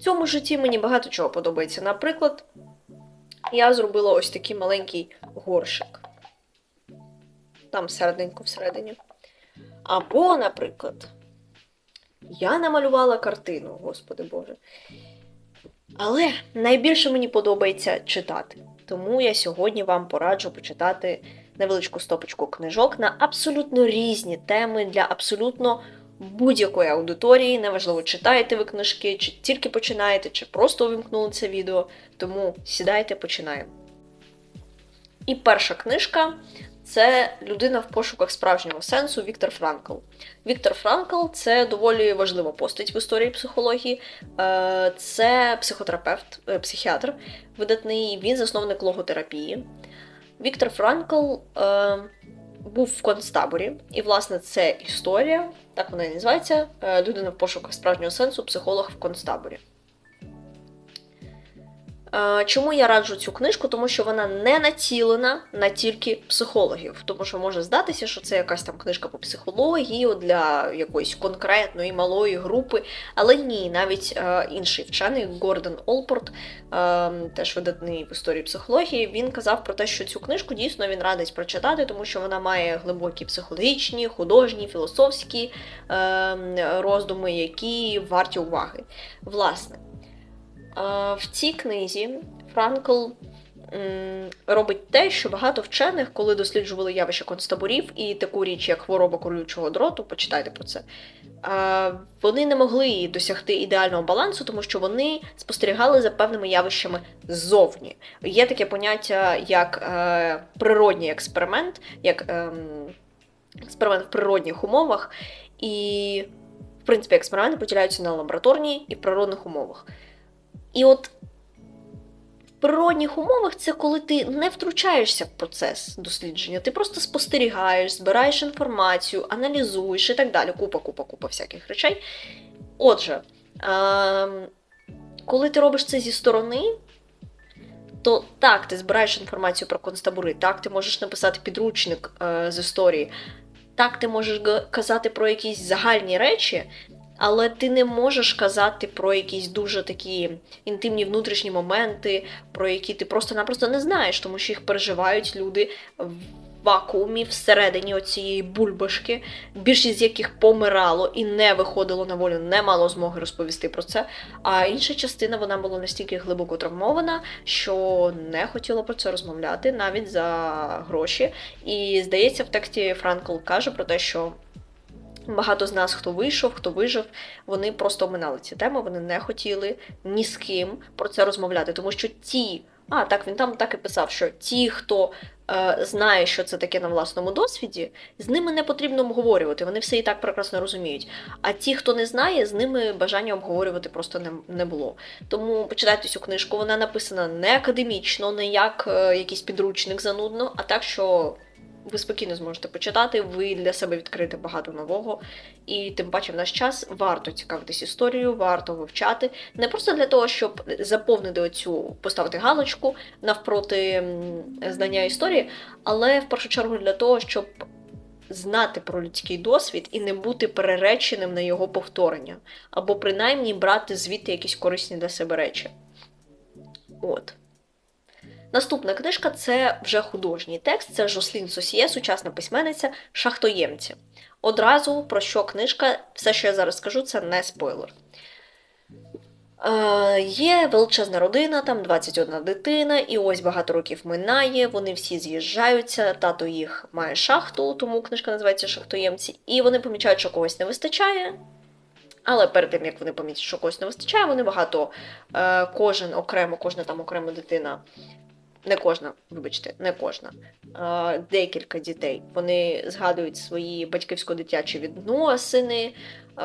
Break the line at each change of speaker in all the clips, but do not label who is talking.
цьому житті мені багато чого подобається. Наприклад, я зробила ось такий маленький горшик. Там серединку всередині. Або, наприклад, я намалювала картину, господи Боже. Але найбільше мені подобається читати. Тому я сьогодні вам пораджу почитати невеличку стопочку книжок на абсолютно різні теми для абсолютно будь-якої аудиторії. Неважливо, читаєте ви книжки, чи тільки починаєте, чи просто увімкнули це відео. Тому сідайте, починаємо. І перша книжка це людина в пошуках справжнього сенсу Віктор Франкл. Віктор Франкл це доволі важлива постать в історії психології. Е, Це психотерапевт, е, психіатр видатний, він засновник логотерапії. Віктор Франкл е, був в концтаборі, і, власне, це історія, так вона і називається. Людина в пошуках справжнього сенсу, психолог в концтаборі. Е, Чому я раджу цю книжку? Тому що вона не націлена на тільки психологів. Тому що може здатися, що це якась там книжка по психології для якоїсь конкретної малої групи. Але ні, навіть е, інший вчений Гордон Олпорт, е, теж видатний в історії психології, він казав про те, що цю книжку дійсно він радить прочитати, тому що вона має глибокі психологічні, художні, філософські е, роздуми, які варті уваги. Власне. Е, В цій книзі Франкл робить те, що багато вчених, коли досліджували явище концтаборів і таку річ, як хвороба колючого дроту, почитайте про це. е, Вони не могли досягти ідеального балансу, тому що вони спостерігали за певними явищами ззовні. Є таке поняття як е, природній експеримент, як ем, експеримент в природних умовах, і, в принципі, експерименти поділяються на лабораторні і природних умовах. І от в природних умовах це коли ти не втручаєшся в процес дослідження, ти просто спостерігаєш, збираєш інформацію, аналізуєш і так далі. Купа, купа, купа всяких речей. Отже, ем, коли ти робиш це зі сторони, то так, ти збираєш інформацію про концтабори, так, ти можеш написати підручник е, з історії, так, ти можеш казати про якісь загальні речі, але ти не можеш казати про якісь дуже такі інтимні внутрішні моменти, про які ти просто-напросто не знаєш, тому що їх переживають люди в вакуумі всередині оцієї бульбашки, більшість з яких помирало і не виходило на волю, не мало змоги розповісти про це. А інша частина вона була настільки глибоко травмована, що не хотіла про це розмовляти навіть за гроші. І здається, в тексті Франкл каже про те, що. Багато з нас, хто вийшов, хто вижив, вони просто оминали ці теми, вони не хотіли ні з ким про це розмовляти. Тому що ті, а так він там так і писав, що ті, хто е, знає, що це таке на власному досвіді, з ними не потрібно обговорювати, вони все і так прекрасно розуміють. А ті, хто не знає, з ними бажання обговорювати просто не, не було. Тому почитайте цю книжку, вона написана не академічно, не як е, якийсь підручник занудно, а так, що ви спокійно зможете почитати, ви для себе відкрите багато нового. І тим паче в наш час варто цікавитись історією, варто вивчати. Не просто для того, щоб заповнити оцю, поставити галочку навпроти знання історії, але в першу чергу для того, щоб знати про людський досвід і не бути перереченим на його повторення, або принаймні брати звідти якісь корисні для себе речі. От. Наступна книжка це вже художній текст. Це Жослін Сосіє, сучасна письменниця Шахтоємці. Одразу про що книжка, все, що я зараз скажу, це не спойлер. Е, є величезна родина, там 21 дитина, і ось багато років минає. Вони всі з'їжджаються. Тато їх має шахту, тому книжка називається Шахтоємці. І вони помічають, що когось не вистачає. Але перед тим, як вони помітять, що когось не вистачає, вони багато, е, кожен окремо, кожна там окрема дитина не кожна, вибачте, не кожна, а, декілька дітей. Вони згадують свої батьківсько-дитячі відносини,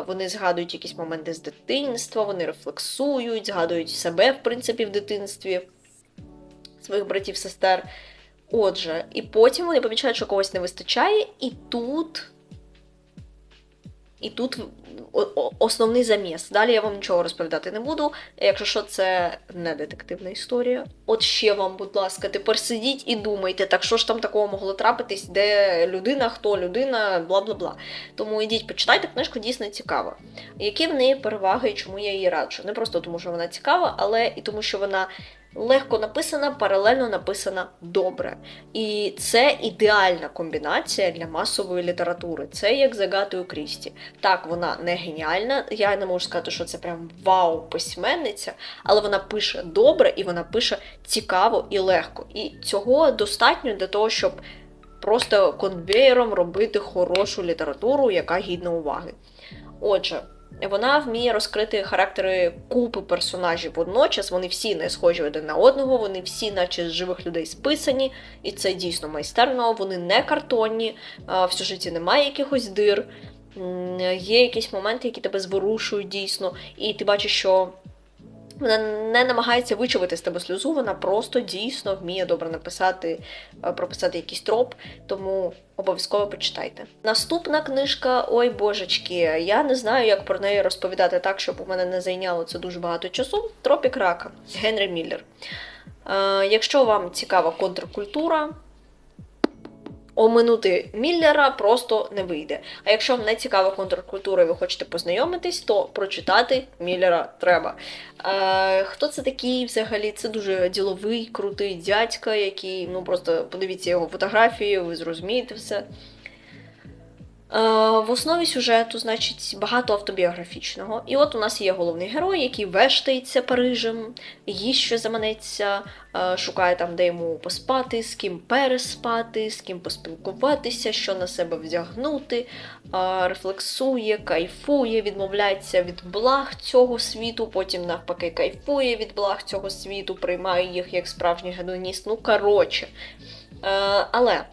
вони згадують якісь моменти з дитинства, вони рефлексують, згадують себе, в принципі, в дитинстві своїх братів, сестер. Отже, і потім вони помічають, що когось не вистачає, і тут. І тут основний заміс. Далі я вам нічого розповідати не буду. Якщо що, це не детективна історія. От ще вам, будь ласка, тепер сидіть і думайте, так що ж там такого могло трапитись, де людина, хто людина, бла бла бла. Тому йдіть, почитайте книжку, дійсно цікава. Які в неї переваги і чому я її раджу? Не просто тому, що вона цікава, але і тому, що вона легко написана, паралельно написана добре. І це ідеальна комбінація для масової літератури. Це як з Агатою Крісті. Так, вона не геніальна. Я не можу сказати, що це прям вау письменниця, але вона пише добре і вона пише цікаво і легко. І цього достатньо для того, щоб просто конвеєром робити хорошу літературу, яка гідна уваги. Отже. Вона вміє розкрити характери купи персонажів водночас. Вони всі не схожі один на одного, вони всі, наче з живих людей, списані, і це дійсно майстерно. Вони не картонні, в сюжеті немає якихось дир. Є якісь моменти, які тебе зворушують дійсно, і ти бачиш, що вона не намагається вичавити з тебе сльозу, вона просто дійсно вміє добре написати, е, прописати якийсь троп, тому обов'язково почитайте. Наступна книжка Ой божечки, я не знаю, як про неї розповідати так, щоб у мене не зайняло це дуже багато часу. Тропік рака Генрі Міллер. Е, якщо вам цікава контркультура, оминути Міллера просто не вийде. А якщо вам не цікава контркультура і ви хочете познайомитись, то прочитати Міллера треба. Е, Хто це такий взагалі? Це дуже діловий, крутий дядька, який, ну просто подивіться його фотографії, ви зрозумієте все. Е, в основі сюжету, значить, багато автобіографічного. І от у нас є головний герой, який вештається Парижем, їсть що заманеться, е, шукає там, де йому поспати, з ким переспати, з ким поспілкуватися, що на себе вдягнути, е, рефлексує, кайфує, відмовляється від благ цього світу, потім навпаки кайфує від благ цього світу, приймає їх як справжній гедоніст. Ну, коротше. Але.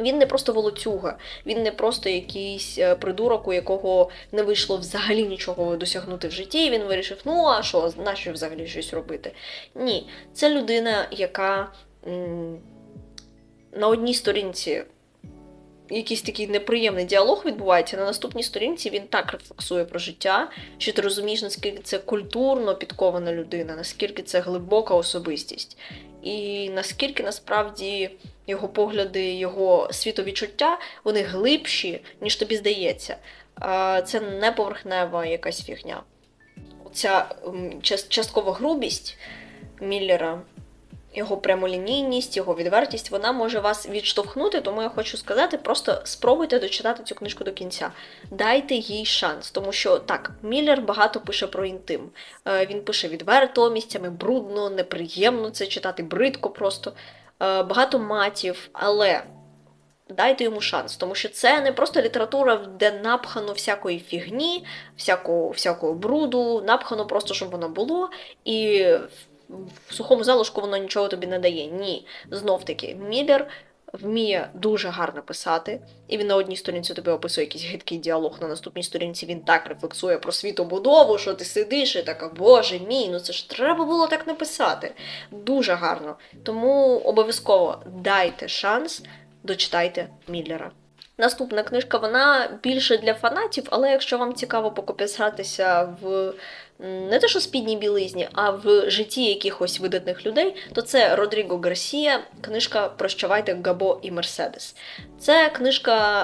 Він не просто волоцюга, він не просто якийсь е, придурок, у якого не вийшло взагалі нічого досягнути в житті. і Він вирішив, ну а що, нащо взагалі щось робити? Ні, це людина, яка м на одній сторінці. Якийсь такий неприємний діалог відбувається. На наступній сторінці він так рефлексує про життя, що ти розумієш, наскільки це культурно підкована людина, наскільки це глибока особистість, і наскільки насправді його погляди, його світовідчуття, вони глибші, ніж тобі здається. Це не поверхнева якась фігня. Ця часткова грубість Міллера, його прямолінійність, його відвертість, вона може вас відштовхнути, тому я хочу сказати, просто спробуйте дочитати цю книжку до кінця. Дайте їй шанс, тому що так, Міллер багато пише про інтим. Е, він пише відверто, місцями брудно, неприємно це читати, бридко просто. Е, багато матів, але дайте йому шанс, тому що це не просто література, де напхано всякої фігні, всякого, всякого бруду, напхано просто, щоб воно було, і в сухому залишку воно нічого тобі не дає. Ні. Знов таки, Міллер вміє дуже гарно писати, і він на одній сторінці тобі описує якийсь гидкий діалог, на наступній сторінці він так рефлексує про світобудову, що ти сидиш і така, боже мій, ну це ж треба було так написати. Дуже гарно. Тому обов'язково дайте шанс, дочитайте Міллера. Наступна книжка, вона більше для фанатів, але якщо вам цікаво покопісатися в не те, що спідній білизні, а в житті якихось видатних людей, то це Родріго Гарсія, книжка Прощавайте Габо і Мерседес. Це книжка,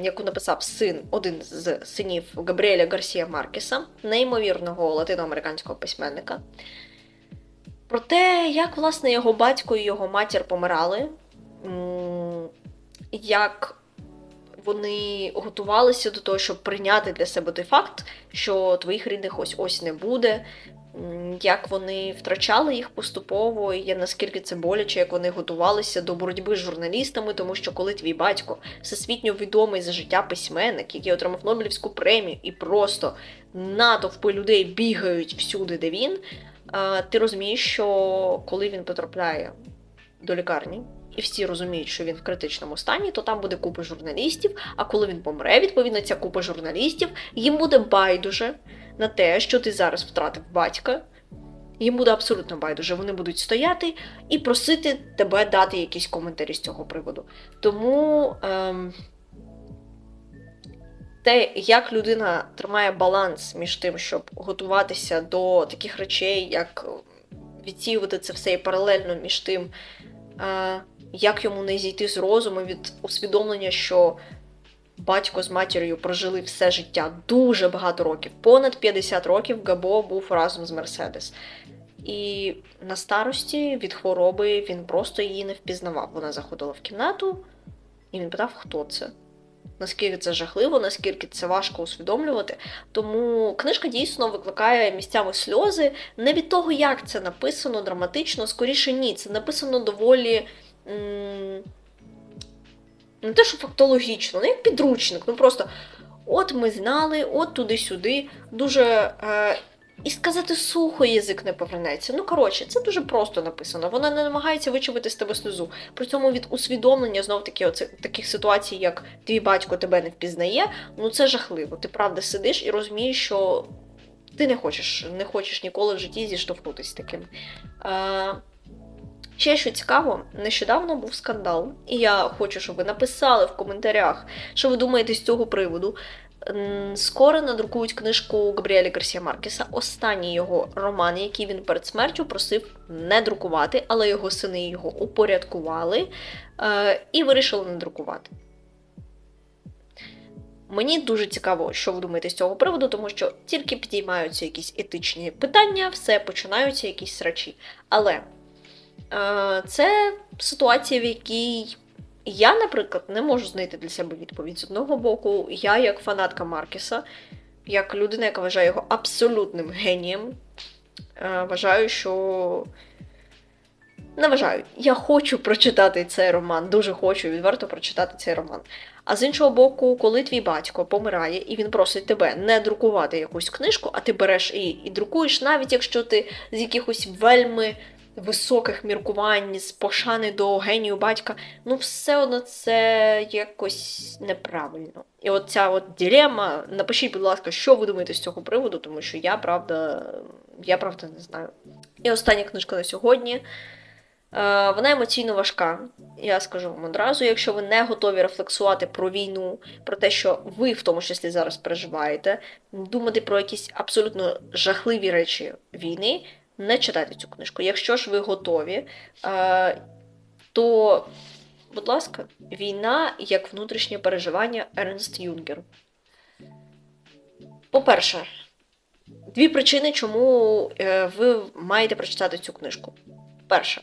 е, яку написав син, один з синів Габріеля Гарсія Маркеса, неймовірного латиноамериканського письменника. Про те, як власне його батько і його матір помирали, як вони готувалися до того, щоб прийняти для себе той факт, що твоїх рідних ось ось не буде. Як вони втрачали їх поступово, і наскільки це боляче, як вони готувалися до боротьби з журналістами, тому що коли твій батько всесвітньо відомий за життя письменник, який отримав Нобелівську премію, і просто натовпи людей бігають всюди, де він, ти розумієш, що коли він потрапляє до лікарні, і всі розуміють, що він в критичному стані, то там буде купа журналістів. А коли він помре, відповідно, ця купа журналістів, їм буде байдуже на те, що ти зараз втратив батька. Їм буде абсолютно байдуже. Вони будуть стояти і просити тебе дати якісь коментарі з цього приводу. Тому ем, те, як людина тримає баланс між тим, щоб готуватися до таких речей, як відсіювати це все і паралельно між тим, е, як йому не зійти з розуму від усвідомлення, що батько з матір'ю прожили все життя дуже багато років, понад 50 років Габо був разом з Мерседес. І на старості від хвороби він просто її не впізнавав. Вона заходила в кімнату, і він питав, хто це. Наскільки це жахливо, наскільки це важко усвідомлювати. Тому книжка дійсно викликає місцями сльози не від того, як це написано драматично, скоріше ні. Це написано доволі. Не те, що фактологічно, не як підручник. Ну просто от ми знали, от туди-сюди. Дуже. Е- і сказати сухо язик не повернеться. Ну, коротше, це дуже просто написано. Вона не намагається вичавити з тебе сльозу. При цьому від усвідомлення знов таки оце, таких ситуацій, як твій батько тебе не впізнає, ну це жахливо. Ти правда сидиш і розумієш, що ти не хочеш не хочеш ніколи в житті зіштовхнутися таким. А, Ще що цікаво, нещодавно був скандал, і я хочу, щоб ви написали в коментарях, що ви думаєте з цього приводу. Скоро надрукують книжку Габріеля Гарсія Маркеса, останній його роман, який він перед смертю просив не друкувати, але його сини його упорядкували е, і вирішили не друкувати. Мені дуже цікаво, що ви думаєте з цього приводу, тому що тільки підіймаються якісь етичні питання, все починаються якісь срачі. Але це ситуація, в якій я, наприклад, не можу знайти для себе відповідь. З одного боку, я, як фанатка Маркеса, як людина, яка вважає його абсолютним генієм, е, вважаю, що. Не вважаю, я хочу прочитати цей роман, дуже хочу відверто прочитати цей роман. А з іншого боку, коли твій батько помирає і він просить тебе не друкувати якусь книжку, а ти береш і, і друкуєш, навіть якщо ти з якихось вельми високих міркувань, з пошани до генію батька, ну все одно це якось неправильно. І от ця от дилема, напишіть, будь ласка, що ви думаєте з цього приводу, тому що я правда, я правда не знаю. І остання книжка на сьогодні. Е, вона емоційно важка. Я скажу вам одразу, якщо ви не готові рефлексувати про війну, про те, що ви в тому числі зараз переживаєте, думати про якісь абсолютно жахливі речі війни, не читайте цю книжку. Якщо ж ви готові, е, то, будь ласка, війна як внутрішнє переживання Ернст Юнгер. По-перше, дві причини, чому е, ви маєте прочитати цю книжку. Перша,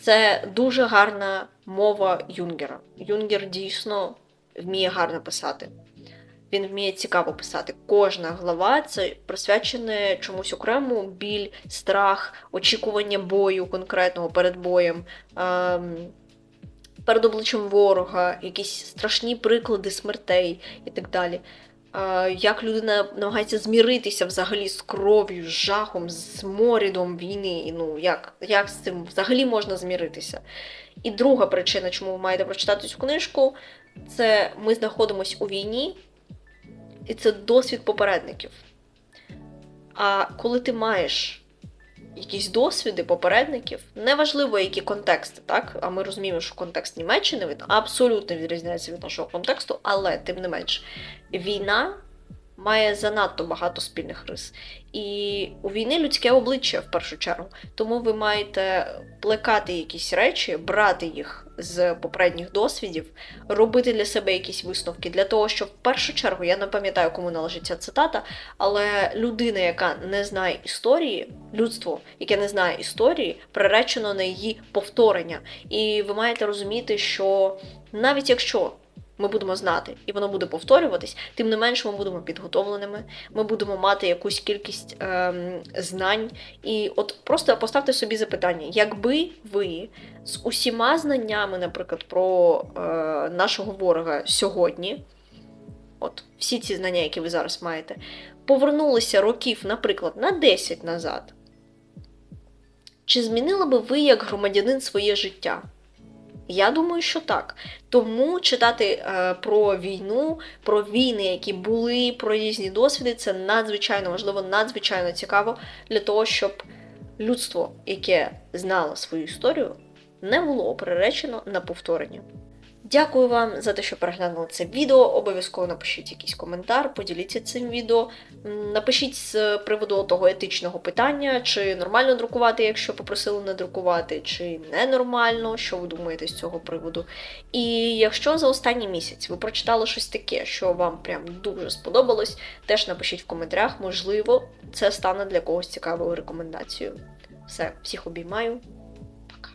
це дуже гарна мова Юнгера. Юнгер дійсно вміє гарно писати. Він вміє цікаво писати. Кожна глава це присвячене чомусь окрему біль, страх, очікування бою конкретного перед боєм, ем, перед обличчям ворога, якісь страшні приклади смертей і так далі. Е, як людина намагається зміритися взагалі з кров'ю, з жахом, з морідом війни. Ну, як, як з цим взагалі можна зміритися? І друга причина, чому ви маєте прочитати цю книжку, це ми знаходимося у війні. І це досвід попередників. А коли ти маєш якісь досвіди попередників, неважливо, які контексти, так? А ми розуміємо, що контекст Німеччини він абсолютно відрізняється від нашого контексту, але тим не менш, війна має занадто багато спільних рис. І у війни людське обличчя в першу чергу. Тому ви маєте плекати якісь речі, брати їх з попередніх досвідів, робити для себе якісь висновки для того, щоб в першу чергу я не пам'ятаю, кому належить ця цитата, але людина, яка не знає історії, людство, яке не знає історії, приречено на її повторення. І ви маєте розуміти, що навіть якщо ми будемо знати, і воно буде повторюватись, тим не менш ми будемо підготовленими, ми будемо мати якусь кількість ем, знань. І от просто поставте собі запитання, якби ви з усіма знаннями, наприклад, про е, нашого ворога сьогодні, от всі ці знання, які ви зараз маєте, повернулися років, наприклад, на 10 назад, чи змінили би ви як громадянин своє життя? Я думаю, що так. Тому читати е, про війну, про війни, які були, про різні досвіди, це надзвичайно важливо, надзвичайно цікаво для того, щоб людство, яке знало свою історію, не було приречено на повторення. Дякую вам за те, що переглянули це відео. Обов'язково напишіть якийсь коментар, поділіться цим відео. Напишіть з приводу того етичного питання, чи нормально друкувати, якщо попросили не друкувати, чи ненормально, що ви думаєте з цього приводу. І якщо за останній місяць ви прочитали щось таке, що вам прям дуже сподобалось, теж напишіть в коментарях, можливо, це стане для когось цікавою рекомендацією. Все, всіх обіймаю. Пока.